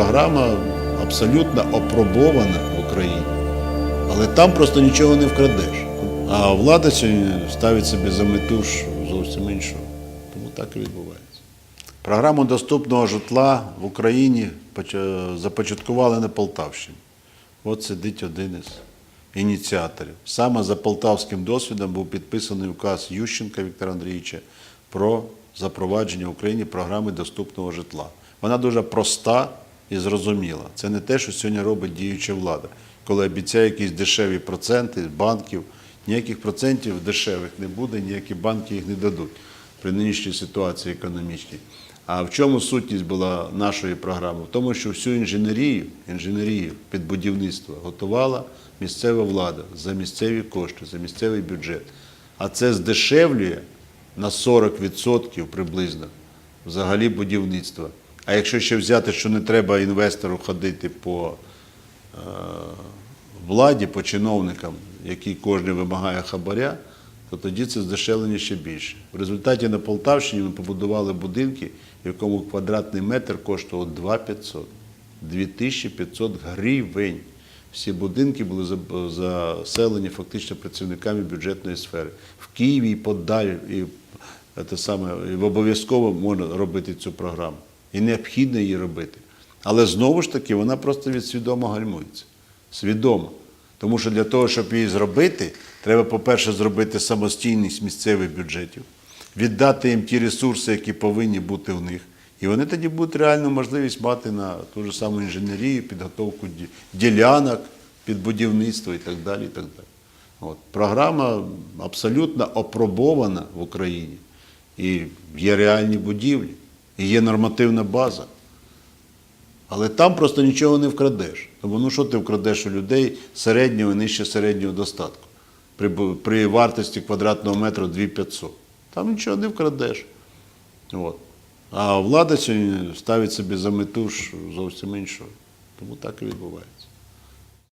Програма абсолютно опробована в Україні. Але там просто нічого не вкрадеш. А влада сьогодні ставить собі за мету ж зовсім іншу. Тому так і відбувається. Програму доступного житла в Україні поч- започаткували на Полтавщині. От сидить один із ініціаторів. Саме за полтавським досвідом був підписаний указ Ющенка Віктора Андрійовича про запровадження в Україні програми доступного житла. Вона дуже проста і зрозуміла. Це не те, що сьогодні робить діюча влада, коли обіцяє якісь дешеві проценти банків. Ніяких процентів дешевих не буде, ніякі банки їх не дадуть при нинішній ситуації економічній. А в чому сутність була нашої програми? В тому, що всю інженерію, інженерію під будівництво готувала місцева влада за місцеві кошти, за місцевий бюджет. А це здешевлює на 40% приблизно взагалі будівництво. А якщо ще взяти, що не треба інвестору ходити по е, владі, по чиновникам, які кожен вимагає хабаря, то тоді це здешевлення ще більше. В результаті на Полтавщині ми побудували будинки, в якому квадратний метр коштував 2500. 2500 гривень. Всі будинки були заселені фактично працівниками бюджетної сфери. В Києві і подалі, і, те саме, і обов'язково можна робити цю програму. І необхідно її робити. Але знову ж таки, вона просто відсвідомо гальмується. Свідомо. Тому що для того, щоб її зробити, треба, по-перше, зробити самостійність місцевих бюджетів, віддати їм ті ресурси, які повинні бути в них. І вони тоді будуть реальну можливість мати на ту ж саму інженерію, підготовку ділянок під будівництво і так далі. І так далі. От. Програма абсолютно опробована в Україні. І є реальні будівлі, і є нормативна база. Але там просто нічого не вкрадеш. Тому ну що ти вкрадеш у людей середнього і нижче середнього достатку при, при вартості квадратного метра 2500. Там нічого не вкрадеш. От. А влада сьогодні ставить собі за мету ж зовсім іншу. Тому так і відбувається.